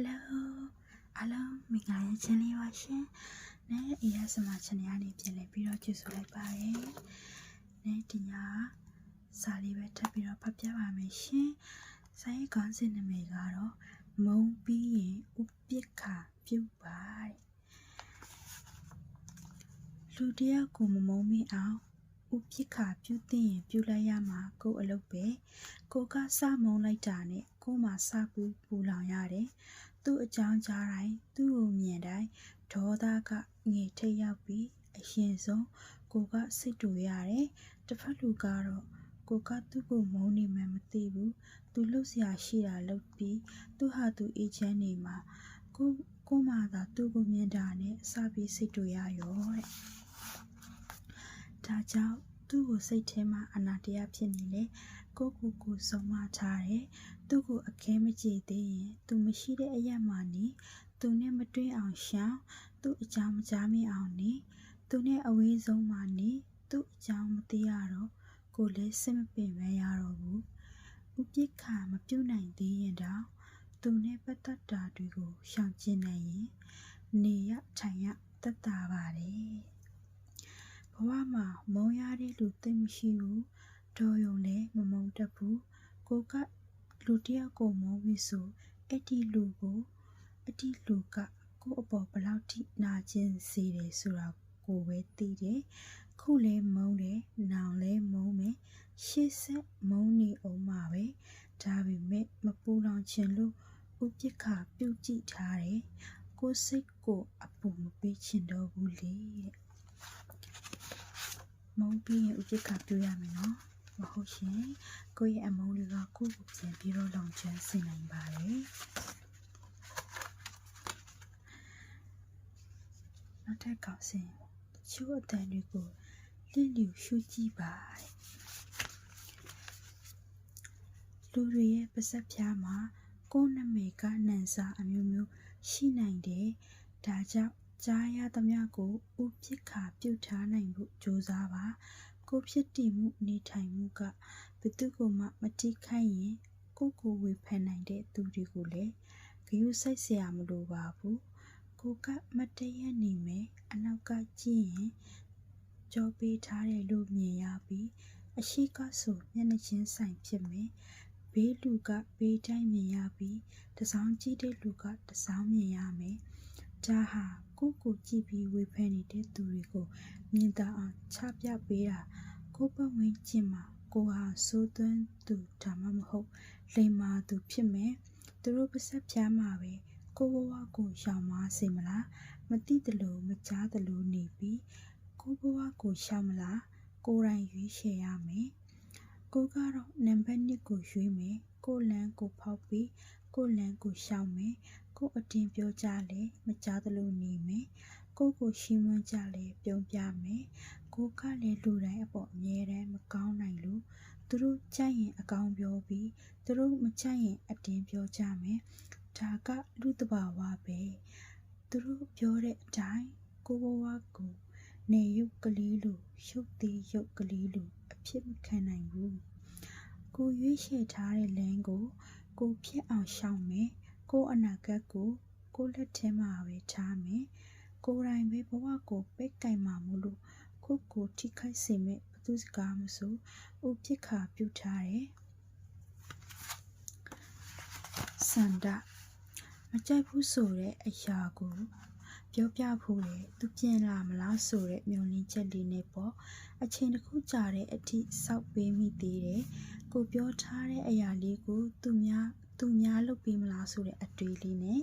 Hello အားလုံးမင်္ဂလာရက်ချင်းလေးပါရှင်။နဲ့ ASMR channel ကနေပြန်လည်ပြီးတော့ကြိုဆိုလိုက်ပါရယ်။နဲ့ဒီညစာလေးပဲထပ်ပြီးတော့ဖတ်ပြပါမယ်ရှင်။စာရေးခေါင်းစဉ်နာမည်ကတော့မုံပြီးရင်ဥပက္ခပြုတ်ပါတဲ့။လူတယောက်ကိုမမုံမိအောင် ဥပက္ခပြုတ်သိရင်ပြုတ်လိုက်ရမှာကိုယ်အလုပ်ပဲ။ကိုကစမုံလိုက်တာနဲ့ကိုမှစပူပူလောင်ရတယ်။သူ့အကြောင်းကြားတိုင်းသူ့ကိုမြင်တိုင်းဒေါသကငေထိတ်ရောက်ပြီးအရင်ဆုံးကိုကစိတ်တူရတယ်။တစ်ဖက်လူကတော့ကိုကသူ့ကိုမုန်းနေမှမသိဘူး။သူလှုပ်ရှားရှိတာလှုပ်ပြီးသူဟာသူအေးချမ်းနေမှာကိုကိုမှသာသူ့ကိုမြင်တာနဲ့အစပြီးစိတ်တူရရောတဲ့။ ဒါကြောင့်သူ့ကိုစိတ်ထဲမှာအနာတရားဖြစ်နေလေကိုကိုကိုဆုံးမထားတယ်သူ့ကိုအခဲမကြည့်သေးရင်သူမရှိတဲ့အရက်မှနေသူနဲ့မတွေ့အောင်ရှောင်သူ့အကြောင်းမကြားမိအောင်နေသူနဲ့အဝေးဆုံးမှနေသူ့အကြောင်းမသိရတော့ကိုလည်းစိတ်မပင်ပန်းရတော့ဘူးဥပိ္ပခာမပြုတ်နိုင်သေးရင်တော့သူနဲ့ပတ်သက်တာတွေကိုရှောင်ကျဉ်နိုင်ရင်နေရထိုင်ရတက်တာပါတယ် ဘဝမှာမုံရတဲ့လူသိမရှိဘူးတော်ရုံလည်းမမုံတတ်ဘူးကိုကလူတယောက်ကိုမုန်းပြီဆိုအဲ့ဒီလူကိုအဲ့ဒီလူကကို့အပေါ်ဘယ်လောက်ထိနာကျင်စေတယ်ဆိုတာကိုပဲသိတယ်ခုလဲမုန်းတယ်နောင်လဲမုန်းမယ်ရှေ့ဆက်မုန်းနေအောင်မှာပဲဒါပေမဲ့မပူလောင်ချင်လို့ဥပက္ခပြုတ်ကြည့်ထားတယ်ကိုယ်စိတ်ကိုအပူမပေးချင်တော့ဘူးလေတဲ့ မုန်းပြီးရင်ဥပက္ခပြုတ်ရမယ်နော်မဟုတ်ရှင်ကိုယ့်ရဲ့အမုန်းတွေကကိုယ့်ကိုပြန်ပြီးတော့လောင်ကျွမ်းစေနိုင်ပါတယ်နောက်ထပ်ကောက်စင်ချိုးအတန်တွေကိုလင့်လျူရှုကြည့်ပါတယ်လူတွေရဲ့ပါစက်ပြားမှာကိုယ်နမေကနန်စာအမျိုးမျိုးရှိနိုင်တယ်ဒါကြောင့် ကြားရသမျှကိုဥပိ္ခာပြုထားနိုင်ဖို့ကြိုးစားပါကိုဖြစ်တည်မှုနေထိုင်မှုကဘသူကိုမှမတိခိုက်ရင်ကိုကိုဝေဖန်နိုင်တဲ့သူတွေကိုလည်းဂရုစိုက်စရာမလိုပါဘူးကိုကမတည့်ရနေမယ်အနောက်ကကြည့်ရင်ကြောပေးထားတယ်လို့မြင်ရပြီးအရှိကဆိုမျက်နှာချင်းဆိုင်ဖြစ်မယ်ဘေးလူကဘေးတိုင်းမြင်ရပြီးတစောင်းကြည့်တဲ့လူကတစောင်းမြင်ရမယ်ဒါဟာ ကိုကိုကြည့်ပြီးဝေဖန်နေတဲ့သူတွေကိုမြင်သာအောင်ချပြပေးတာကိုပတ်ဝန်းကျင်မှာကိုဟာစိုးသွန်းသူဒါမှမဟုတ်လိမ္မာသူဖြစ်မယ်သူတို့ပါဆက်ဖြားမှာပဲကိုဘဝကိုရှောင်မစေမလားမသိတလို့မကြားတလို့နေပြီးကိုဘဝကိုရှောင်မလားကိုယ်တိုင်ရွေးချယ်ရမယ်ကိုကတော့နံပါတ်1ကိုရွေးမယ်ကိုလန်းကိုဖောက်ပြီးကိုလန်းကိုရှောင်မယ်ကိုအတင်ပြောကြလဲမကြားတလို့နေမယ်ကိုကိုရှင်းမွန်းကြလဲပြုံးပြမယ်ကိုကလည်းလူတိုင်းအပေါ်အမြဲတမ်းမကောင်းနိုင်လို့သူတို့ကြိုက်ရင်အကောင်ပြောပြီးသူတို့မကြိုက်ရင်အတင်းပြောကြမယ်ဒါကလူတဘာဝပဲသူတို့ပြောတဲ့အတိုင်းကိုဘဝကိုနေရုပ်ကလေးလိုရုပ်သေးရုပ်ကလေးလိုအဖြစ်မခံနိုင်ဘူးကိုရွေးချယ်ထားတဲ့လမ်းကို ကိုဖြစ်အောင်ရှောင်မယ်ကိုအနာဂတ်ကိုကိုလက်ထဲမှာပဲထားမယ်ကိုယ်တိုင်ပဲဘဝကိုပိတ်ကင်မှာမို့လို့ခုကိုထိခိုက်စေမဲ့ဘသူစကားမဆိုဥပိ္ပခာပြုထားတယ်စန္ဒ မကြိုက်ဘူးဆိုတဲ့အရာကိုပြောပြဖို့လေသူပြင်လာမလားဆိုတဲ့မျှော်လင့်ချက်လေးနဲ့ပေါ့အချိန်တစ်ခုကြာတဲ့အထိစောက်ပေးမိသေးတယ်ကိုပြောထားတဲ့အရာလေးကိုသူများသူများလုပ်ပေးမလားဆိုတဲ့အတွေးလေးနဲ့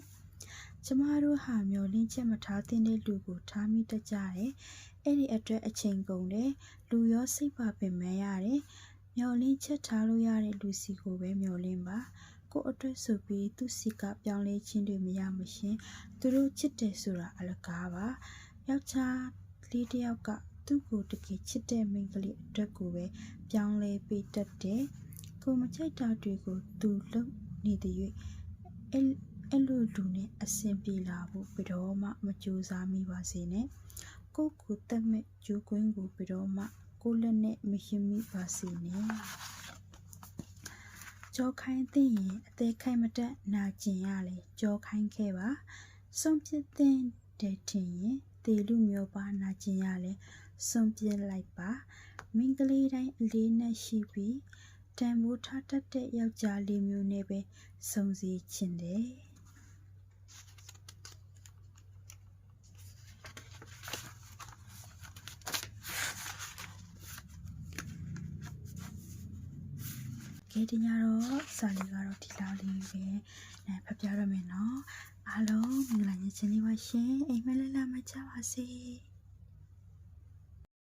ကျမတို့ဟာမျောလင့်ချက်မထားတဲ့လူကိုထားမိတတ်ကြတယ်။အဲ့ဒီအတွက်အချိန်ကုန်တယ်။လူရောစိတ်ပါပင်ပန်းရတယ်။မျောလင့်ချက်ထားလို့ရတဲ့လူစီကိုပဲမျောလင့်ပါ။ ကိုအတွက်ဆိုပြီးသူစီကပြောင်းလဲခြင်းတွေမရမရှင်။သူတို့ချစ်တယ်ဆိုတာအလကားပါ။ယောက်ျားလေးတစ်ယောက်ကသူ့ကိုတကယ်ချစ်တဲ့မိန်းကလေးအတွက်ကိုပဲပြောင်းလဲပေးတတ်တယ်။ကိုမချိုက်တာတွေကိုသူလုပ်နေတဲ့၍အဲ့အဲ့လိုလူနဲ့အဆင်ပြေလာဖို့ဘယ်တော့မှမကြိုးစားမိပါစေနဲ့ကိုကိုတက်မဲ့ဂျိုးကွင်းကိုဘယ်တော့မှကိုလက်နဲ့မရှင်မိပါစေနဲ့ ကြောခိုင်းသိရင်အသေးခိုင်မတက်နာကျင်ရလေကြောခိုင်းခဲ့ပါဆုံးဖြတ်တဲ့တဲ့ထင်ရင်တေလူမျိုးပါနာကျင်ရလေဆုံးပြစ်လိုက်ပါမင်းကလေးတိုင်းအလေးနဲ့ရှိပြီးတန်ဖိုးထားတတ်တဲ့ယောက်ျားလေးမျိုးနဲ့ပဲစုံစီချင်တယ် ကဲဒီညတော့စာလေးကတော့ဒီလောက်လေးပဲအဲဖတ်ပြရမယ်နော်အားလုံးမင်္ဂလာညချင်လေးပါရှင်အိမ်မက်လက်လက်မချပါစေ